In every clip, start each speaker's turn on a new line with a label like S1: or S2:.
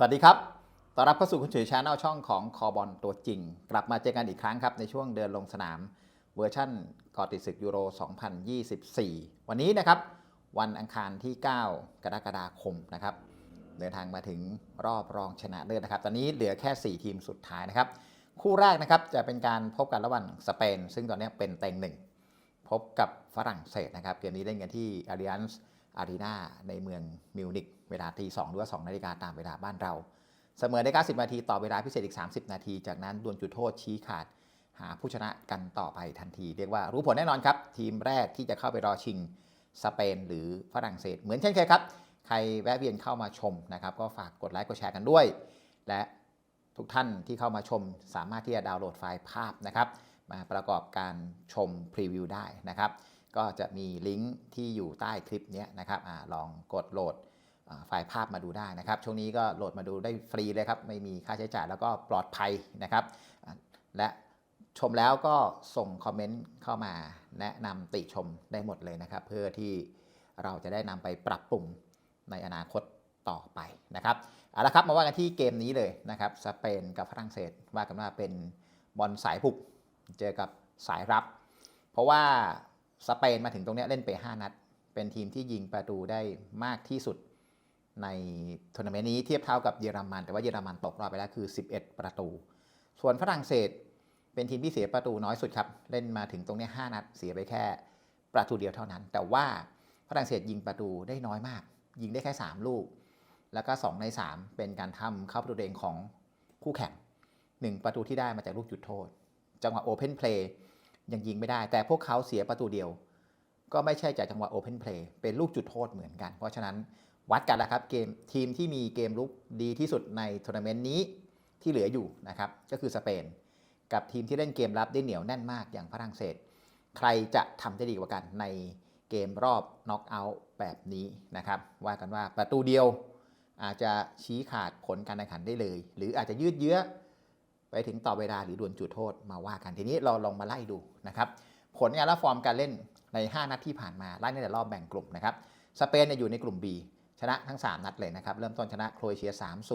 S1: สวัสดีครับ ต้อนรับเข้าสู่คุณเฉยชาแนลช่องของคอบอลตัวจริง กลับมาเจอกันอีกครั้งครับ ในช่วงเดินลงสนามเวอร์ชั่นกอติดศึกยูโร 2024 วันนี้นะครับ วันอังคารที่ 9 กรกฎาคมนะครับ เดินทางมาถึงรอบรองชนะเลิศนะครับ ตอนนี้เหลือแค่ 4 ทีมสุดท้ายนะครับ คู่แรกนะครับจะเป็นการพบกันระหว่างสเปน ซึ่งตอนนี้เป็นเต็งหนึ่งพบกับฝรั่งเศสนะครับเกมนี้เล่นกันที่อารีอัน Allianz Arena ในเมืองมิวนิกเวลาตี2หรือว่า2นาฬิกาตามเวลาบ้านเรา เสมอได้90 นาที ต่อเวลาพิเศษอีก 30 นาที จากนั้นดวลจุดโทษชี้ขาด หาผู้ชนะกันต่อไปทันที เรียกว่ารู้ผลแน่นอนครับ ทีมแรกที่จะเข้าไปรอชิงสเปนหรือฝรั่งเศส เหมือนเช่นเคยครับ ใครแวะเวียนเข้ามาชมนะครับก็ฝากกดไลค์กดแชร์กันด้วย และทุกท่านที่เข้ามาชมสามารถที่จะดาวน์โหลดไฟล์ภาพนะครับมาประกอบการชมพรีวิวได้นะครับ ก็จะมีลิงก์ที่อยู่ใต้คลิปนี้นะครับอลองกดโหลดไฟล์ภาพมาดูได้นะครับ ช่วงนี้ก็โหลดมาดูได้ฟรีเลยครับ ไม่มีค่าใช้จ่ายแล้วก็ปลอดภัยนะครับ และชมแล้วก็ส่งคอมเมนต์เข้ามาแนะนำติชมได้หมดเลยนะครับ เพื่อที่เราจะได้นำไปปรับปรุงในอนาคตต่อไปนะครับเอาละครับมาว่ากันที่เกมนี้เลยนะครับสเปนกับฝรั่งเศสว่ากันว่าเป็นบอลสายบุกเจอกับสายรับ เพราะว่า สเปนมาถึงตรงนี้เล่นไป 5 นัด เป็นทีมที่ยิงประตูได้มากที่สุดในทัวร์นาเมนต์นี้เทียบเท่ากับเยอรมัน แต่ว่าเยอรมันตกรอบไปแล้วคือ 11 ประตู ส่วนฝรั่งเศสเป็นทีมที่เสียประตูน้อยสุดครับ เล่นมาถึงตรงนี้ 5 นัด เสียไปแค่ประตูเดียวเท่านั้น แต่ว่าฝรั่งเศสยิงประตูได้น้อยมาก ยิงได้แค่ 3 ลูก แล้วก็ 2 ใน 3 เป็นการทำเข้าประตูเองของคู่แข่ง 1 ประตูที่ได้มาจากลูกจุดโทษ จังหวะโอเพนเพลย์ ยังยิงไม่ได้ แต่พวกเขาเสียประตูเดียว ก็ไม่ใช่จากจังหวะโอเพนเพลย์เป็นลูกจุดโทษเหมือนกัน เพราะฉะนั้นวัดกันแล้วครับเกมทีมที่มีเกมลุกดีที่สุดในทัวร์นาเมนต์นี้ที่เหลืออยู่นะครับก็คือสเปน กับทีมที่เล่นเกมรับได้เหนียวแน่นมากอย่างฝรั่งเศส ใครจะทำได้ดีกว่ากันในเกมรอบน็อกเอาท์แบบนี้นะครับว่ากันว่าประตูเดียวอาจจะชี้ขาดผลการแข่งขันได้เลย หรืออาจจะยืดเยื้อ ไปถึงต่อเวลาหรือดวลจุดโทษมาว่ากันทีนี้เราลองมาไล่ดูนะครับผลงานและฟอร์มการเล่นใน 5 นัดที่ผ่านมาไล่ในแต่รอบแบ่งกลุ่มนะครับสเปนอยู่ในกลุ่ม B ชนะทั้ง 3 นัดเลยนะครับ เริ่มต้นชนะโครเอเชีย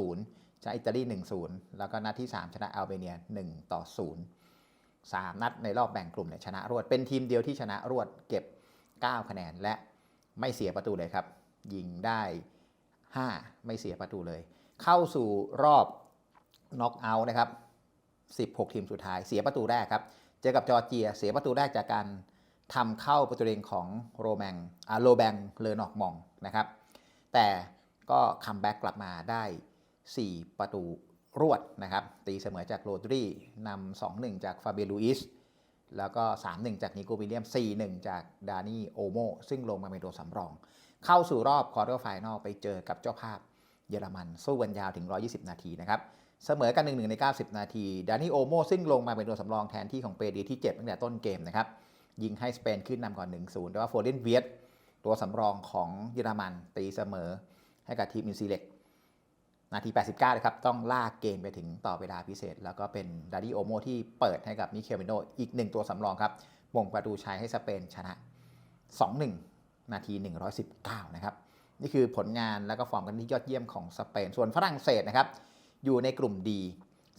S1: 3-0ชนะอิตาลี 1-0 แล้วก็นัดที่ 3 ชนะอัลเบเนีย 1 ต่อ 0 3 นัดในรอบแบ่งกลุ่มเนี่ยชนะรวด เป็นทีมเดียวที่ชนะรวดเก็บ 9 คะแนนและไม่เสียประตูเลยครับ ยิงได้ 5 ไม่เสียประตูเลย เข้าสู่รอบน็อกเอาท์นะครับ 16 ทีมสุดท้ายเสียประตูแรกครับ เจอกับจอร์เจียเสียประตูแรกจากการทำเข้าประตูเองของโรแมงอาโรแบงเลอนอกมองนะครับ แต่ก็คัมแบ็กกลับมาได้ 4 ประตูรวดนะครับ ตีเสมอจากโรดรีนำ2-1 จากฟาเบียลูอิสแล้วก็ 3-1 จากนิโกวิลเลียม 4-1 จากดานี่โอโม ซึ่งลงมาเป็นตัวสำรอง เข้าสู่รอบควอเตอร์ไฟนอลไปเจอกับเจ้าภาพเยอรมันสู้กันยาวถึง 120 นาทีนะครับ เสมอกัน1-1ใน 90 นาทีดานี่โอโมซึ่งลงมาเป็นตัวสำรองแทนที่ของเปดีที่เจ็บตั้งแต่ต้นเกมนะครับ ยิงให้สเปนขึ้นนำก่อน 1-0 แต่ว่าโฟเดนเวียตตัวสำรองของเยอรมันตีเสมอให้กับทีมอินซีเล็กนาที 89เลยครับ ต้องลากเกมไปถึงต่อเวลาพิเศษ แล้วก็เป็นดาริโอโมที่เปิดให้กับมิเคลเมโนอีกหนึ่งตัวสำรองครับมงประตูชัยให้สเปนชนะ 2-1 นาที 119 นะครับ นี่คือผลงานแล้วก็ฟอร์มกันที่ยอดเยี่ยมของสเปน ส่วนฝรั่งเศสนะครับ อยู่ในกลุ่มดี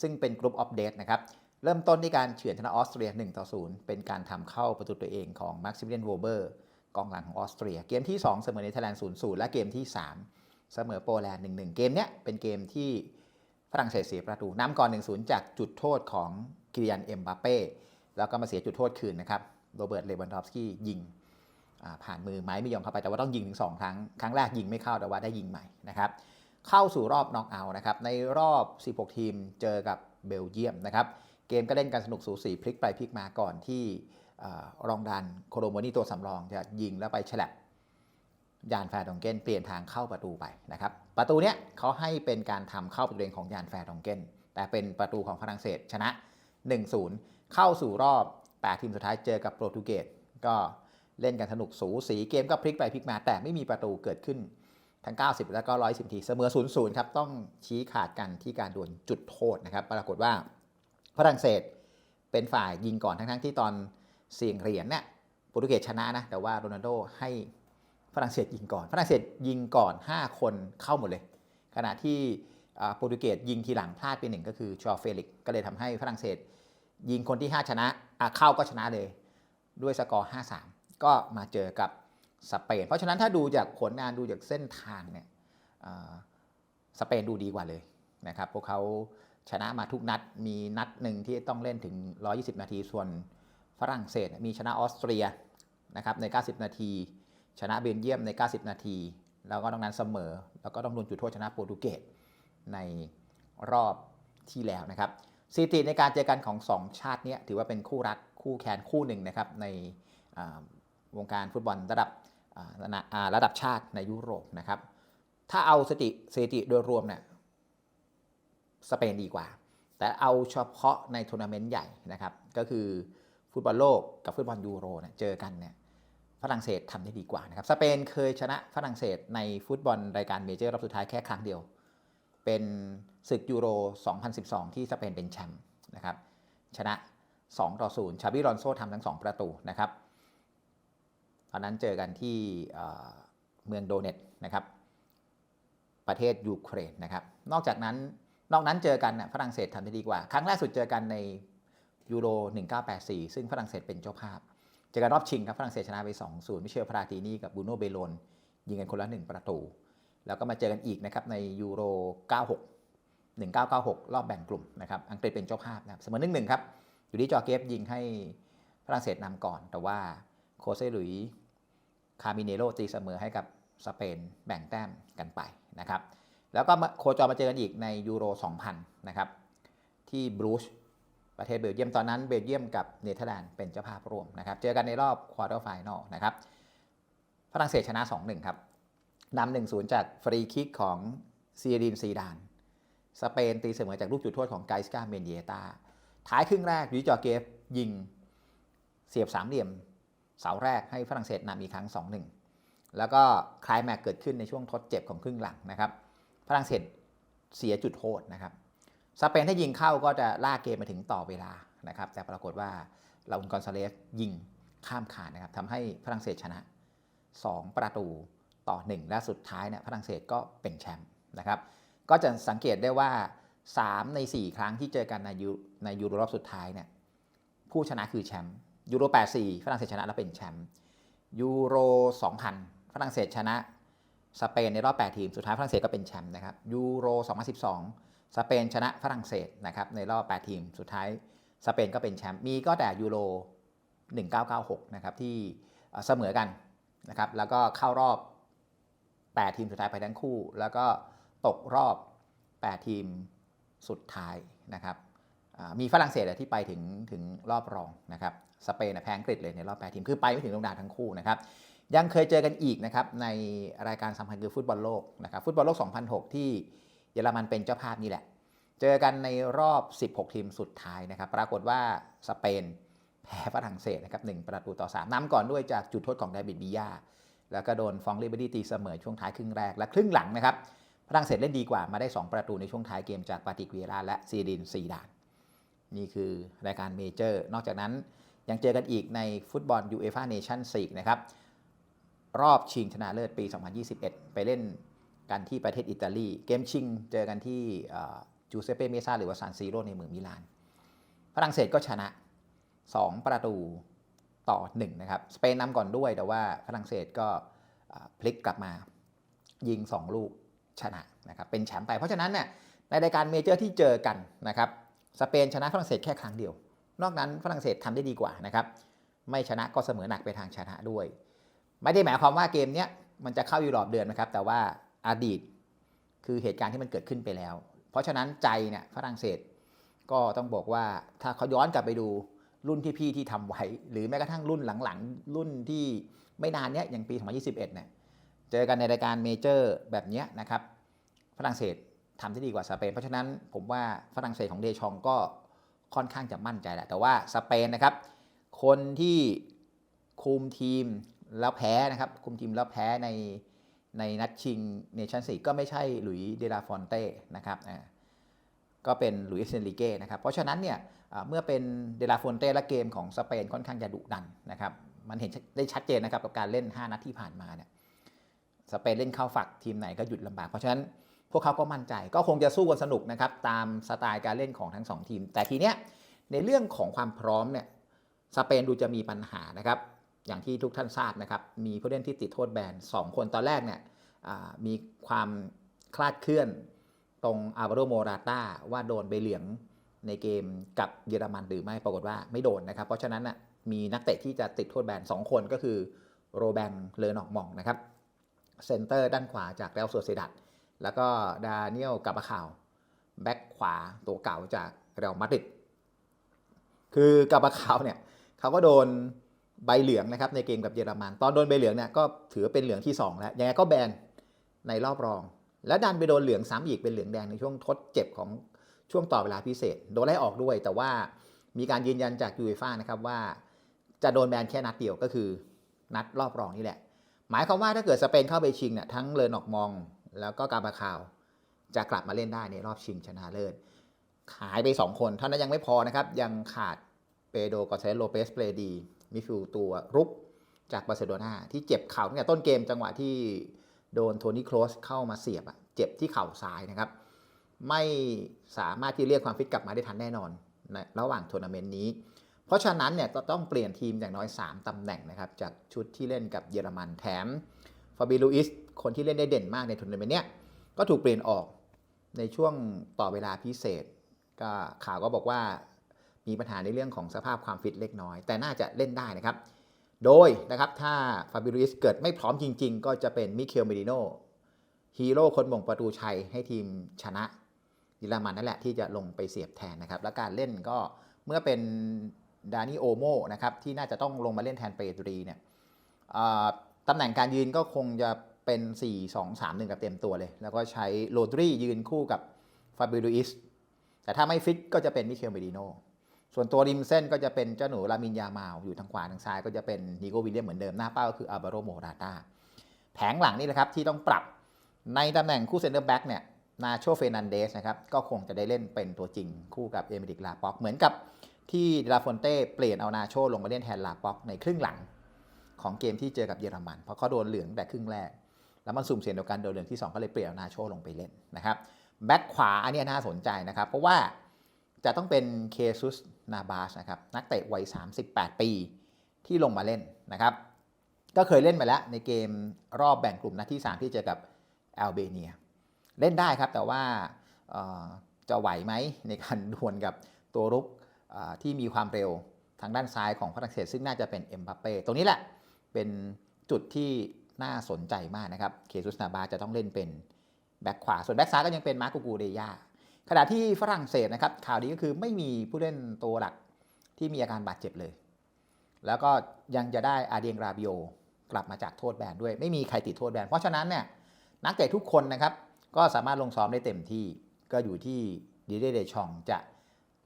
S1: ซึ่งเป็นกลุ่มอัปเดตนะครับ เริ่มต้นที่การเฉือนชนะออสเตรีย 1 ต่อ 0 เป็นการทำเข้าประตูตัวเองของมาร์คซิเลียนโวเบอร์กองหลังของออสเตรีย เกมที่ 2 เสมอเนเธอร์แลนด์0-0 และเกมที่ 3 เสมอโปแลนด์ 1-1 เกมเนี้ยเป็นเกมที่ฝรั่งเศสเสียประตูนำก่อน 1-0 จากจุดโทษของกิริยันเอ็มบาเป้แล้วก็มาเสียจุดโทษคืนนะครับโรเบิร์ตเลวันดอฟสกี้ยิงผ่านมือไม้ไม่ยอมเข้าไปแต่ว่าต้องยิงถึง2ครั้ง ครั้งแรกยิงไม่เข้าแต่ว่าได้ยิงใหม่นะครับ เข้าสู่รอบน็อกเอาท์นะครับในรอบ 16 ทีมเจอกับเบลเยียมนะครับเกมก็เล่นกันสนุกสูสีพลิกไปพลิกมาก่อนที่รองดันโคโรโมนีตัวสำรองจะยิงแล้วไปฉลับยานแฟร์ดองเกนเปลี่ยนทางเข้าประตูไปนะครับประตูเนี้ยเขาให้เป็นการทำเข้าประตูเองของยานแฟร์ดองเกนแต่เป็นประตูของฝรั่งเศสชนะ 1-0 เข้าสู่รอบ8ทีมสุดท้ายเจอกับโปรตุเกสก็เล่นกันสนุกสูสีเกมก็พลิกไปพลิกมาแต่ไม่มีประตูเกิดขึ้น ทั้ง 90 แล้วก็ 110 ทีเสมอ 0-0 ครับ ต้องชี้ขาดกันที่การดวลจุดโทษนะครับ ปรากฏว่าฝรั่งเศสเป็นฝ่ายยิงก่อนทั้งๆที่ตอนเสี่ยงเหรียญเนี่ยโปรตุเกสชนะนะ แต่ว่าโรนัลโดให้ฝรั่งเศสยิงก่อน ฝรั่งเศสยิงก่อน 5 คนเข้าหมดเลย ขณะที่โปรตุเกสยิงทีหลังพลาดไปหนึ่งก็คือชอเฟลิก ก็เลยทำให้ฝรั่งเศส ยิงคนที่ 5 ชนะะเข้าก็ชนะเลย ด้วยสกอร์ 5-3 ก็มาเจอกับ สเปน เพราะฉะนั้นถ้าดูจากผลงานดูจากเส้นทางเนี่ยสเปนดูดีกว่าเลยนะครับพวกเขาชนะมาทุกนัดมีนัดหนึ่งที่ต้องเล่นถึง 120 นาที ส่วนฝรั่งเศสมีชนะออสเตรียนะครับใน 90 นาที ชนะเบลเยียมใน 90 นาที แล้วก็ต้องนั้นเสมอ แล้วก็ต้องโดนจุดโทษชนะโปรตุเกสในรอบที่แล้วนะครับสถิติในการเจอกันของ 2 ชาติเนี้ถือว่าเป็นคู่รักคู่แข่งคู่หนึ่งนะครับในวงการฟุตบอลระดับ ระดับชาติในยุโรปนะครับ ถ้าเอาสติสถิติโดยรวมเนี่ยสเปนดีกว่า แต่เอาเฉพาะในทัวร์นาเมนต์ใหญ่นะครับ ก็คือฟุตบอลโลกกับฟุตบอลยูโรเนี่ยเจอกันเนี่ยฝรั่งเศสทำได้ดีกว่านะครับ สเปนเคยชนะฝรั่งเศสในฟุตบอลรายการเมเจอร์รอบสุดท้ายแค่ครั้งเดียว เป็นศึกยูโร 2012 ที่สเปนเป็นแชมป์นะครับ ชนะ 2 ต่อ 0 ชาบิรอนโซทำทั้ง 2 ประตูนะครับ อนนั้นเจอกันที่เมืองโดเนตนะครับ ประเทศยูเครนนะครับ นอกจากนั้นนอกนั้นเจอกันน่ะฝรั่งเศสทำได้ดีกว่า ครั้งแรกสุดเจอกันในยูโร 1984 ซึ่งฝรั่งเศสเป็นเจ้าภาพ เจอกันรอบชิงครับฝรั่งเศสชนะไป 2-0มิเชลพาราตินีกับบูโนเบโลนยิงกันคนละ 1 ประตู แล้วก็มาเจอกันอีกนะครับในยูโร 96 1996 รอบแบ่งกลุ่มนะครับ อังกฤษเป็นเจ้าภาพนะครับเสมอหนึ่งหนึ่งครับ อยู่ที่จอเกฟยิงให้ฝรั่งเศสนำก่อน แต่ว่าโคเซหลุย คามิเนโรตีเสมอให้กับสเปนแบ่งแต้มกันไปนะครับ แล้วก็โคจรมาเจอกันอีกในยูโร 2000 นะครับ ที่บรูชประเทศเบลเยียมตอนนั้นเบลเยียมกับเนเธอร์แลนด์เป็นเจ้าภาพร่วมนะครับ เจอกันในรอบควอเตอร์ไฟแนลนะครับฝรั่งเศสชนะ 2-1 ครับนำ1-0 จากฟรีคิกของซีรินซีดาน สเปนตีเสมอจากลูกจุดโทษของไกสกาเมนเยตาท้ายครึ่งแรกยูจอเกฟยิงเสียบสามเหลี่ยม เสาแรกให้ฝรั่งเศสนำอีกครั้ง 2-1 แล้วก็คลายแม็กเกิดขึ้นในช่วงทดเจ็บของครึ่งหลังนะครับ ฝรั่งเศสเสียจุดโทษนะครับ สเปนถ้ายิงเข้าก็จะลากเกมมาถึงต่อเวลานะครับ แต่ปรากฏว่าลาอุนกอนซาเลสยิงข้ามขาดนะครับทำให้ฝรั่งเศสชนะ 2 ประตูต่อ 1 และสุดท้ายเนี่ยฝรั่งเศสก็เป็นแชมป์นะครับ ก็จะสังเกตได้ว่า 3 ใน 4 ครั้งที่เจอกันในยูในยูโรรอบสุดท้ายเนี่ยผู้ชนะคือแชมป์ ยูโร 84 ฝรั่งเศสชนะแล้วเป็นแชมป์ยูโร 2000 ฝรั่งเศสชนะสเปนในรอบ 8 ทีม สุดท้ายฝรั่งเศสก็เป็นแชมป์นะครับยูโร 2012 สเปนชนะฝรั่งเศสนะครับในรอบ 8 ทีม สุดท้ายสเปนก็เป็นแชมป์มีก็แต่ยูโร 1996 นะครับที่เสมอกันนะครับแล้วก็เข้ารอบ 8 ทีมสุดท้ายไปทั้งคู่ แล้วก็ตกรอบ 8 ทีมสุดท้ายนะครับมีฝรั่งเศสที่ไปถึงถึงรอบรองนะครับ สเปนแพ้อังกฤษเลยในรอบ8ทีมคือไปไม่ถึงลงดานทั้งคู่นะครับยังเคยเจอกันอีกนะครับในรายการสำคัญคือฟุตบอลโลกนะครับฟุตบอลโลก 2006 ที่เยอรมันเป็นเจ้าภาพนี่แหละ เจอกันในรอบ 16 ทีมสุดท้ายนะครับปรากฏว่าสเปนแพ้ฝรั่งเศสนะครับ1ประตูต่อ 3นำก่อนด้วยจากจุดโทษของไดวิดบียาแล้วก็โดนฟองลิเบอรี่ตีเสมอช่วงท้ายครึ่งแรกและครึ่งหลังนะครับฝรั่งเศสเล่นดีกว่ามาได้ 2 ประตูในช่วงท้ายเกมจากปาติกเวียราและซีดินซีดาน นี่คือรายการเมเจอร์ นอกจากนั้น ยังเจอกันอีกในฟุตบอลยูเอฟ่าเนชั่นส์ลีกนะครับ รอบชิงชนะเลิศปี 2021 ไปเล่นกันที่ประเทศอิตาลี เกมชิงเจอกันที่จูเซเป้เมซ่าหรือว่าซานซีโร่ในเมืองมิลาน ฝรั่งเศสก็ชนะ 2 ประตูต่อ 1 นะครับ สเปนนำก่อนด้วยแต่ว่าฝรั่งเศสก็พลิกกลับมายิง 2 ลูกชนะนะครับ เป็นแชมป์ไป เพราะฉะนั้นเนี่ยในรายการเมเจอร์ที่เจอกันนะครับ สเปนชนะฝรั่งเศสแค่ครั้งเดียว นอกนั้นฝรั่งเศสทำได้ดีกว่านะครับไม่ชนะก็เสมอหนักไปทางชนะด้วย ไม่ได้หมายความว่าเกมเนี้ยมันจะเข้ายูโรปเดือนนะครับ แต่ว่าอดีตคือเหตุการณ์ที่มันเกิดขึ้นไปแล้ว เพราะฉะนั้นใจเนี่ยฝรั่งเศสก็ต้องบอกว่าถ้าเขาย้อนกลับไปดูรุ่นที่พี่ที่ทำไว้ หรือแม้กระทั่งรุ่นหลังๆ รุ่นที่ไม่นานเนี้ยอย่างปี 2021เนี่ยเจอกันในรายการเมเจอร์แบบเนี้ยนะครับฝรั่งเศสทำได้ดีกว่าสเปนเพราะฉะนั้นผมว่าฝรั่งเศสของเดชองก็ ค่อนข้างจะมั่นใจแหละแต่ว่าสเปนนะครับ คนที่คุมทีมแล้วแพ้นะครับ คุมทีมแล้วแพ้ในในนัดชิงเนชั่นสี่ก็ไม่ใช่หลุยส์เดลาฟอนเต้นะครับอ่าก็เป็นหลุยส์เซนริเก้นะครับ เพราะฉะนั้นเนี่ยเมื่อเป็นเดลาฟอนเต้และเกมของสเปนค่อนข้างจะดุดันนะครับ มันเห็นได้ชัดเจนนะครับกับการเล่น 5 นัดที่ผ่านมาเนี่ยสเปนเล่นเข้าฝักทีมไหนก็หยุดลำบาก เพราะฉะนั้น พวกเขาก็มั่นใจ ก็คงจะสู้กันสนุกนะครับตามสไตล์การเล่นของทั้งสองทีม แต่ทีเนี้ยในเรื่องของความพร้อมเนี่ยสเปนดูจะมีปัญหานะครับอย่างที่ทุกท่านทราบนะครับมีผู้เล่นที่ติดโทษแบน 2 คนตอนแรกเนี่ยมีความคลาดเคลื่อนตรงอ l วาโรโมราต้าว่าโดนใบเหลืองในเกมกับเยอรมันหรือไม่ปรากฏว่าไม่โดนนะครับ เพราะฉะนั้นน่ะมีนักเตะที่จะติดโทษแบน 2 คนก็คือโรแบงเลอนอกมองนะครับเซนเตอร์ด้านขวาจากเรอัลโซเซดัด แล้วก็ดาเนียลกาบาคาวแบ็คขวาตัวเก่าจากเรอัลมาดริดคือกาบาคาวเนี่ยเขาก็โดนใบเหลืองนะครับในเกมกับเยอรมัน ตอนโดนใบเหลืองเนี่ยก็ถือเป็นเหลืองที่ 2 แล้ว ยังไงก็แบนในรอบรอง แล้วดันไปโดนเหลืองซ้ำอีกเป็นเหลืองแดงในช่วงทดเจ็บของช่วงต่อเวลาพิเศษ โดนไล่ออกด้วย แต่ว่ามีการยืนยันจากยูเอฟ่านะครับว่าจะโดนแบนแค่นัดเดียวก็คือ นัดรอบรองนี่แหละ หมายความว่าถ้าเกิดสเปนเข้าไปชิงเนี่ยทั้งเลนอกมอง แล้วก็กาบาคาวจะกลับมาเล่นได้ในรอบชิงชนะเลิศหายไป 2 คนเท่านั้นยังไม่พอนะครับ ยังขาดเปโดกอเซโลเปสเปรดีมิฟิลตัวรุกจากบาร์เซโลนาที่เจ็บเข่าตั้งแต่ต้นเกมจังหวะที่โดนโทนี่โครสเข้ามาเสียบอะเจ็บที่เข่าซ้ายนะครับ ไม่สามารถที่เรียกความฟิตกลับมาได้ทันแน่นอนในระหว่างทัวร์นาเมนต์นี้ เพราะฉะนั้นเนี่ยก็ต้องเปลี่ยนทีมอย่างน้อย 3 ตำแหน่งนะครับ จากชุดที่เล่นกับเยอรมันแถมฟาบิลูอิส คนที่เล่นได้เด่นมากในทัวร์นาเมนต์เนี้ยก็ถูกเปลี่ยนออกในช่วงต่อเวลาพิเศษ ก็ข่าวก็บอกว่ามีปัญหาในเรื่องของสภาพความฟิตเล็กน้อย แต่น่าจะเล่นได้นะครับ โดยนะครับถ้าฟาบิริสเกิดไม่พร้อมจริง ๆ ก็จะเป็นมิเคลเมดิโนฮีโร่คนมงประตูชัยให้ทีมชนะเยอรมันนั่นแหละที่จะลงไปเสียบแทนนะครับ และการเล่นก็เมื่อเป็นดานิโอโมนะครับที่น่าจะต้องลงมาเล่นแทนเปตรีเนี่ยตำแหน่งการยืนก็คงจะ เป็น 4 2 3 1 กับเต็มตัวเลย แล้วก็ใช้โรดรียืนคู่กับฟาบิริสแต่ถ้าไม่ฟิตก็จะเป็นมิเคลเมดิโนส่วนตัวริมเส้นก็จะเป็นเจ้าหนูลามินยามาว อยู่ทางขวาทางซ้ายก็จะเป็นนิโกวิลเลียมเหมือนเดิมหน้าเป้าก็คืออาบาโรโมราตาแผงหลังนี่แหละครับที่ต้องปรับในตำแหน่งคู่เซนเตอร์แบ็กเนี่ยนาโชเฟนันเดสนะครับก็คงจะได้เล่นเป็นตัวจริงคู่กับเอเมริกลาป็อกเหมือนกับที่ลาฟอนเต้เปลี่ยนเอานาโชลงมาเล่นแทนลาป็อกในครึ่งหลังของเกมที่เจอกับเยอรมัน เพราะเขาโดนเหลืองแต่ครึ่งแรก แล้วมันสุ่มเสี่ยงเดียวกันโดนเหลืองที่ 2 ก็เลยเปลี่ยนเอานาโชลงไปเล่นนะครับแบ็กขวาอันนี้น่าสนใจนะครับ เพราะว่าจะต้องเป็นเคซุสนาบาสนะครับนักเตะวัย 38 ปีที่ลงมาเล่นนะครับ ก็เคยเล่นมาแล้วในเกมรอบแบ่งกลุ่มนัดที่ 3 ที่เจอกับแอลเบเนีย เล่นได้ครับแต่ว่าจะไหวไหมในการดวลกับตัวรุกที่มีความเร็วทางด้านซ้ายของฝรั่งเศสซึ่งน่าจะเป็นเอ็มบัปเป้ตรงนี้แหละเป็นจุดที่ น่าสนใจมากนะครับ เคซุสนาบาจะต้องเล่นเป็นแบ็คขวา ส่วนแบ็คซ้ายก็ยังเป็นมาร์กูกูเดยาขณะที่ฝรั่งเศสนะครับ ข่าวดีก็คือไม่มีผู้เล่นตัวหลักที่มีอาการบาดเจ็บเลย แล้วก็ยังจะได้อาเดียงราบิโอกลับมาจากโทษแบนด้วย ไม่มีใครติดโทษแบน เพราะฉะนั้นเนี่ยนักเตะทุกคนนะครับ ก็สามารถลงซ้อมได้เต็มที่ก็อยู่ที่ดีเดเดชองจะ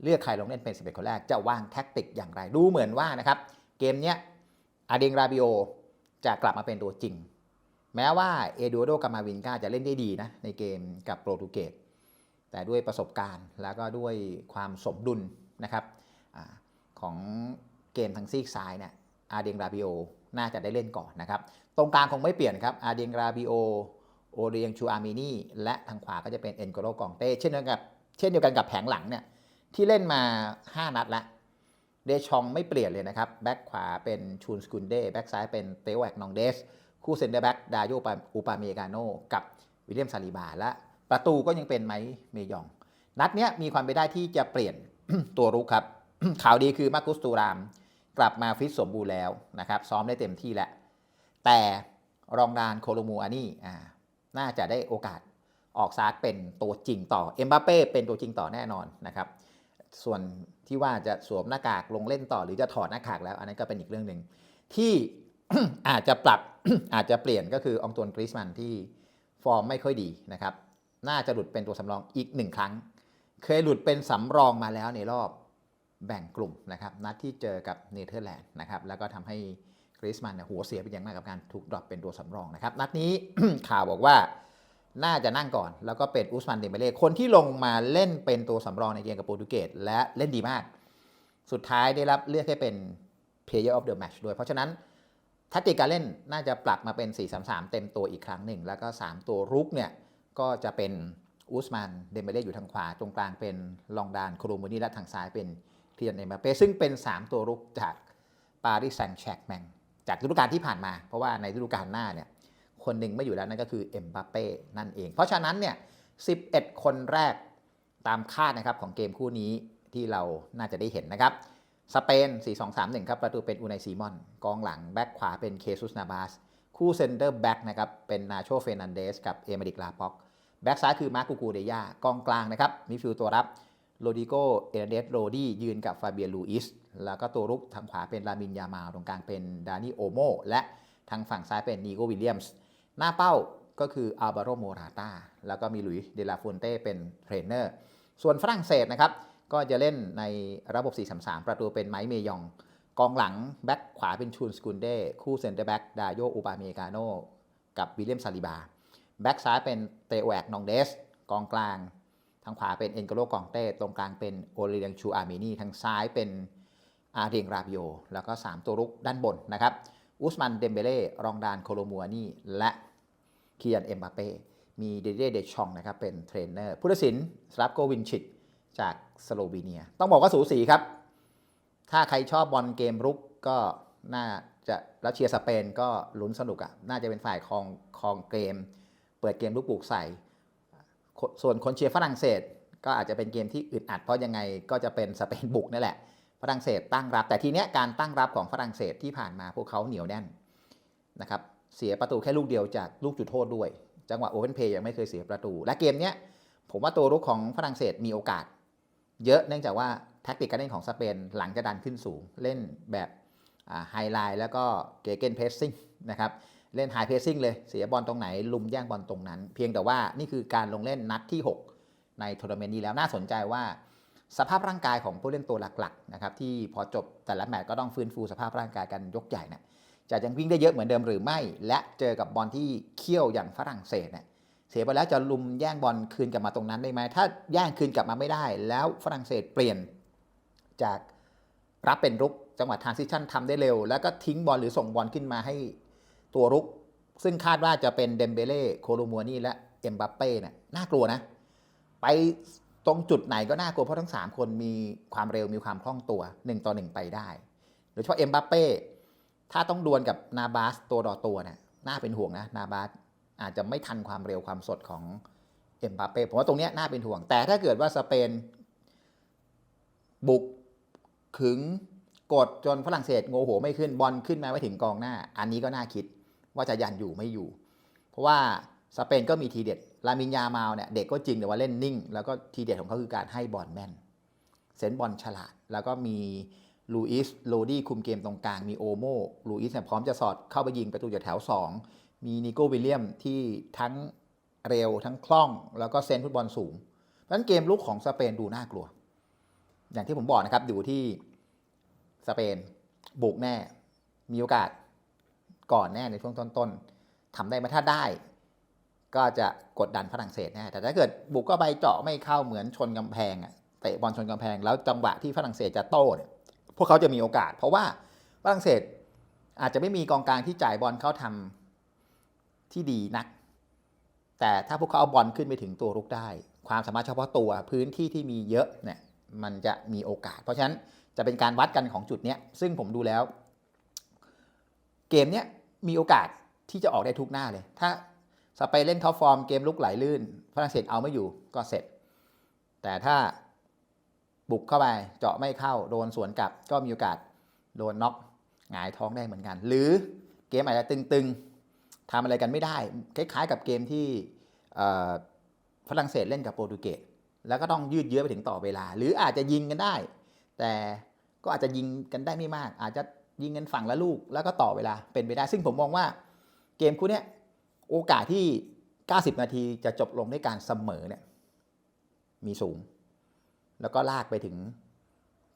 S1: เลือกใครลงเล่นเป็น11คนแรกจะวางแท็กติกอย่างไร ดูเหมือนว่านะครับ เกมเนี้ยอาเดงราบิโอ จะกลับมาเป็นตัวจริง แม้ว่าเอดูโดกามาวินกาจะเล่นได้ดีนะในเกมกับโปรตุเกสแต่ด้วยประสบการณ์แล้วก็ด้วยความสมดุลนะครับอของเกมทางซีกซ้ายเนี่ยอาเดงราบิโอน่าจะได้เล่นก่อนนะครับ ตรงกลางคงไม่เปลี่ยนครับอาเดงราบิโอโอเรียงชูอาร์มินีและทางขวาก็จะเป็นเอ็นโกโลกองเต้เช่นเดียวกับเช่นเดียวกันกับแผงหลังเนี่ยที่เล่นมา 5 นัดละ เดชองไม่เปลี่ยนเลยนะครับ แบ็คขวาเป็นชูนสกุนเดแบ็คซ้ายเป็นเตโอแอกนองเดส คู่เซนเตอร์แบ็กดาโยอูปาเมกาโนกับวิลเลียมซาลิบาและประตูก็ยังเป็นไมค์เมยอง นัดเนี้ยมีความเป็นได้ที่จะเปลี่ยนตัวรุกครับ ข่าวดีคือมาร์กุสตูราม กลับมาฟิตสมบูรณ์แล้วนะครับซ้อมได้เต็มที่แล้วแต่รองดานโคโลมูอานี่อ่าน่าจะได้โอกาสออกซาร์เป็นตัวจริงต่อเอ็มบัปเป้เป็นตัวจริงต่อแน่นอนนะครับ ส่วนที่ว่าจะสวมหน้ากากลงเล่นต่อ หรือจะถอดหน้ากากแล้ว อันนั้นก็เป็นอีกเรื่องหนึ่งที่อาจจะปรับอาจจะเปลี่ยนก็คือองตวนกริสมันที่ฟอร์มไม่ค่อยดีนะครับ น่าจะหลุดเป็นตัวสำรองอีกหนึ่งครั้ง เคยหลุดเป็นสำรองมาแล้วในรอบแบ่งกลุ่มนะครับ นัดที่เจอกับเนเธอร์แลนด์นะครับ แล้วก็ทำให้กริสมันเนี่ยหัวเสียเป็นอย่างมากกับการถูกดรอปเป็นตัวสำรองนะครับ นัดนี้ข่าวบอกว่า น่าจะนั่งก่อน แล้วก็เป็นอุสมันเดมเบเล่คนที่ลงมาเล่นเป็นตัวสำรองในเกมกับโปรตุเกสและเล่นดีมาก สุดท้ายได้รับเลือกให้เป็น Player of the Match ด้วย เพราะฉะนั้นทัติการเล่นน่าจะปรับมาเป็น 4-3-3 เต็มตัวอีกครั้งหนึ่ง แล้วก็ 3 ตัวรุกเนี่ย ก็จะเป็นอุสมานเดมเบเล่อยู่ทางขวา ตรงกลางเป็นลองดานโคโรมูนีและทางซ้ายเป็นเทียนเอมบัปเป้ซึ่งเป็น 3 ตัวรุกจากปารีสแซงต์แชร์กแมงจากฤดูกาลที่ผ่านมา เพราะว่าในฤดูกาลหน้าเนี่ย คนหนึ่งไม่อยู่แล้วนั่นก็คือเอ็มบัปเป้นั่นเอง เพราะฉะนั้นเนี่ย 11 คนแรกตามคาดนะครับของเกมคู่นี้ที่เราน่าจะได้เห็นนะครับ สเปน 4-2-3-1 ครับประตูเป็นอูไนซีมอน กองหลังแบ็คขวาเป็นเคซุสนาบาส คู่เซนเตอร์แบ็กนะครับเป็นนาโชเฟนันเดสกับเอเมริกลาป็อก แบ็กซ้ายคือมาร์กูกูเดีย่ากองกลางนะครับมิฟิลตัวรับโรดิโกเอเนเดสโรดี้ยืนกับฟาเบียลูอิส แล้วก็ตัวรุกทางขวาเป็นลามินยามาตรงกลางเป็นดานิโอโมและทางฝั่งซ้ายเป็นนีโกวิลเลียมส์ หน้าเป้าก็คืออัลบาโรโมราตาแล้วก็มีหลุยส์เดลาฟูนเต้เป็นเทรนเนอร์ ส่วนฝรั่งเศสนะครับ ก็จะเล่นในระบบ 4-3-3 ประตูเป็นไมค์เมยอง กองหลังแบ็คขวาเป็นชูนสกุลเด้คู่เซนเตอร์แบ็กดาโยอุปาเมกาโนกับวิลเลียมซาลิบา แบ็คซ้ายเป็นเตโอแอกนองเดส กองกลาง ทางขวาเป็นเอ็นโกโลกองเต้ ตรงกลางเป็นโอเลียงชูอาร์เมนีทางซ้ายเป็นอาเรียงราบิโอ แล้วก็ 3 ตัวรุกด้านบนนะครับ อุสมันเดมเบเล่ รองดานโคโลมัวนี่ และ เคียนเอ็มบาเป้มีเดเดเดชองนะครับเป็นเทรนเนอร์ผู้ตัดสินสลับโกวินชิตจากสโลวีเนีย ต้องบอกว่าสูสีครับ ถ้าใครชอบบอลเกมรุกก็น่าจะแล้วเชียร์สเปนก็ลุ้นสนุกอะ่ะ น่าจะเป็นฝ่ายคองคองเกม เปิดเกมลุกปลูกใส่ ส่วนคนเชียร์ฝรั่งเศส ก็อาจจะเป็นเกมที่อึดอัดเพราะยังไงก็จะเป็นสเปนบุกนั่นแหละ ฝรั่งเศสตั้งรับ แต่ทีเนี้ยการตั้งรับของฝรั่งเศสที่ผ่านมาพวกเขาเหนียวแน่นนะครับ เสียประตูแค่ลูกเดียวจากลูกจุดโทษด้วย จังหวะโอเพนเพย์ยังไม่เคยเสียประตู และเกมเนี้ยผมว่าตัวรุกของฝรั่งเศสมีโอกาส เยอะเนื่องจากว่าแท็กติกการเล่นของสเปนหลังจะดันขึ้นสูง เล่นแบบไฮไลน์แล้วก็เกเกนเพสซิ่งนะครับเล่นไฮเพสซิ่งเลยเสียบอลตรงไหน ลุมแย่งบอลตรงนั้น เพียงแต่ว่านี่คือการลงเล่นนัดที่ 6 ในทัวร์นาเมนต์นี้แล้วน่าสนใจว่าสภาพร่างกายของผู้เล่นตัวหลักๆนะครับที่พอจบแต่ละแมตช์ก็ต้องฟื้นฟูสภาพร่างกายกันยกใหญ่เนะ จะยังวิ่งได้เยอะเหมือนเดิมหรือไม่ และเจอกับบอลที่เขี้ยวอย่างฝรั่งเศสเนี่ยเสียไปแล้วจะลุมแย่งบอลคืนกลับมาตรงนั้นได้ไหมถ้าแย่งคืนกลับมาไม่ได้ แล้วฝรั่งเศสเปลี่ยนจากรับเป็นรุกจังหวะทานซิชันทำได้เร็ว แล้วก็ทิ้งบอลหรือส่งบอลขึ้นมาให้ตัวรุก ซึ่งคาดว่าจะเป็นเดมเบเล่โคโลมัวนี่และเอ็มบัปเป้เนี่ยน่ากลัวนะ ไปตรงจุดไหนก็น่ากลัวเพราะทั้ง 3 คนมีความเร็วมีความคล่องตัว 1 ต่อ 1 ไปได้โดยเฉพาะเอ็มบัปเป้ ถ้าต้องดวลกับนาบาสตัวต่อตัวเนี่ยน่าเป็นห่วงนะนาบาสอาจจะไม่ทันความเร็วความสดของเอ็มบาเป้ผมว่าตรงนี้น่าเป็นห่วง แต่ถ้าเกิดว่าสเปน บุกขึงกดจนฝรั่งเศสโงโหไม่ขึ้นบอลขึ้นมาไม่ถึงกองหน้า อันนี้ก็น่าคิดว่าจะยันอยู่ไม่อยู่ เพราะว่าสเปนก็มีทีเด็ดลามินยามาเนี่ยเด็กก็จริงแต่ว่าเล่นนิ่ง แล้วก็ทีเด็ดของเขาคือการให้บอลแม่นเซนบอลฉลาด แล้วก็มี ลูอิสโรดี้คุมเกมตรงกลางมีโอโมลูอิสเนี่ยพร้อมจะสอดเข้าไปยิงประตูจากแถว 2 มีนิโก้วิลเลียมที่ทั้งเร็วทั้งคล่อง แล้วก็เซนฟุตบอลสูงเพราะฉะนั้นเกมลุกของสเปนดูน่ากลัว อย่างที่ผมบอกนะครับอยู่ที่สเปนบุกแน่ มีโอกาสก่อนแน่ในช่วงต้นๆทำได้ไหมถ้าได้ ก็จะกดดันฝรั่งเศสแน่แต่ถ้าเกิดบุกก็ไปเจาะไม่เข้าเหมือนชนกำแพงอะเตะบอลชนกำแพง แล้วจังหวะที่ฝรั่งเศสจะโต้เนี่ย พวกเขาจะมีโอกาส เพราะว่าฝรั่งเศสอาจจะไม่มีกองกลางที่จ่ายบอลเข้าทำที่ดีนัก แต่ถ้าพวกเขาเอาบอลขึ้นไปถึงตัวรุกได้ ความสามารถเฉพาะตัวพื้นที่ที่มีเยอะเนี่ยมันจะมีโอกาส เพราะฉะนั้นจะเป็นการวัดกันของจุดเนี้ยซึ่งผมดูแล้ว เกมเนี้ยมีโอกาสที่จะออกได้ทุกหน้าเลย ถ้าสเปนเล่นท็อปฟอร์มเกมลุกไหลลื่นฝรั่งเศสเอาไม่อยู่ก็เสร็จ แต่ถ้า บุกเข้าไปเจาะไม่เข้าโดนสวนกลับก็มีโอกาสโดนน็อกหงายท้องได้เหมือนกัน หรือเกมอาจจะตึงๆทำอะไรกันไม่ได้ คล้ายๆกับเกมที่ฝรั่งเศสเล่นกับโปรตุเกสแล้วก็ต้องยืดเยื้อไปถึงต่อเวลา หรืออาจจะยิงกันได้ แต่ก็อาจจะยิงกันได้ไม่มาก อาจจะยิงกันฝั่งละลูกแล้วก็ต่อเวลาเป็นไปได้ ซึ่งผมมองว่าเกมคู่นี้โอกาสที่ 90 นาทีจะจบลงด้วยการเสมอเนี่ยมีสูง แล้วก็ลากไปถึง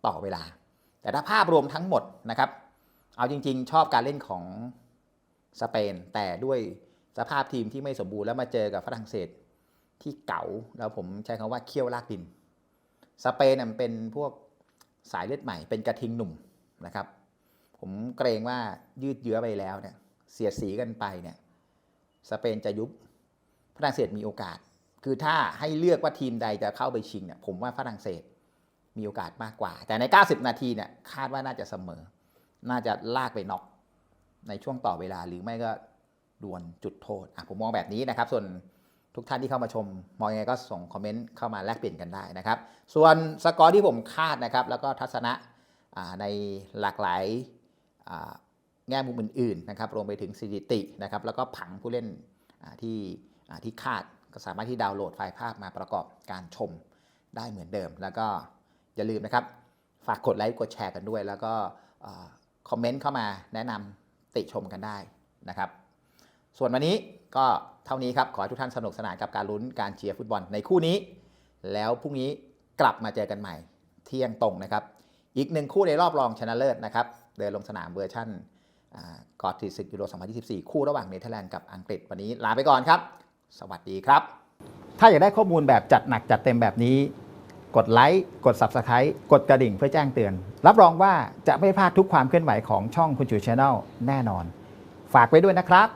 S1: ต่อเวลา แต่ถ้าภาพรวมทั้งหมดนะครับ เอาจริง ๆ ชอบการเล่นของสเปน แต่ด้วยสภาพทีมที่ไม่สมบูรณ์แล้วมาเจอกับฝรั่งเศสที่เก๋าแล้วผมใช้คำว่าเคี่ยวลากดิน สเปนมันเป็นพวกสายเลือดใหม่เป็นกระทิงหนุ่มนะครับ ผมเกรงว่ายืดเยื้อไปแล้วเนี่ยเสียดสีกันไปเนี่ยสเปนจะยุบฝรั่งเศสมีโอกาส คือถ้าให้เลือกว่าทีมใดจะเข้าไปชิงเนี่ยผมว่าฝรั่งเศสมีโอกาสมากกว่า แต่ใน 90 นาทีเนี่ยคาดว่าน่าจะเสมอ น่าจะลากไปน็อกในช่วงต่อเวลาหรือไม่ก็ดวลจุดโทษอะผมมองแบบนี้นะครับ ส่วนทุกท่านที่เข้ามาชม มองยังไงก็ส่งคอมเมนต์เข้ามาแลกเปลี่ยนกันได้นะครับ ส่วนสกอร์ที่ผมคาดนะครับ แล้วก็ทัศนะในหลากหลายแง่มุมอื่นๆนะครับรวมไปถึงสถิตินะครับ แล้วก็ผังผู้เล่นที่ที่คาด ก็สามารถที่ดาวน์โหลดไฟล์ภาพมาประกอบการชมได้เหมือนเดิม แล้วก็อย่าลืมนะครับ ฝากกดไลค์กดแชร์กันด้วย แล้วก็คอมเมนต์เข้ามาแนะนำติชมกันได้นะครับ ส่วนวันนี้ก็เท่านี้ครับ ขอให้ทุกท่านสนุกสนานกับการลุ้นการเชียร์ฟุตบอลในคู่นี้ แล้วพรุ่งนี้กลับมาเจอกันใหม่ เที่ยงตรงนะครับ อีกหนึ่งคู่ในรอบรองชนะเลิศนะครับ เดินลงสนามเวอร์ชั่นกอดติศึกยูโร 2024 คู่ระหว่างเนเธอร์แลนด์กับอังกฤษวันนี้ลาไปก่อนครับ สวัสดีครับ ถ้าอยากได้ข้อมูลแบบจัดหนักจัดเต็มแบบนี้ กดไลค์กด Subscribe กดกระดิ่งเพื่อแจ้งเตือน รับรองว่าจะไม่พลาดทุกความเคลื่อนไหวของช่องคุณจูชาแนลแน่นอน ฝากไว้ด้วยนะครับ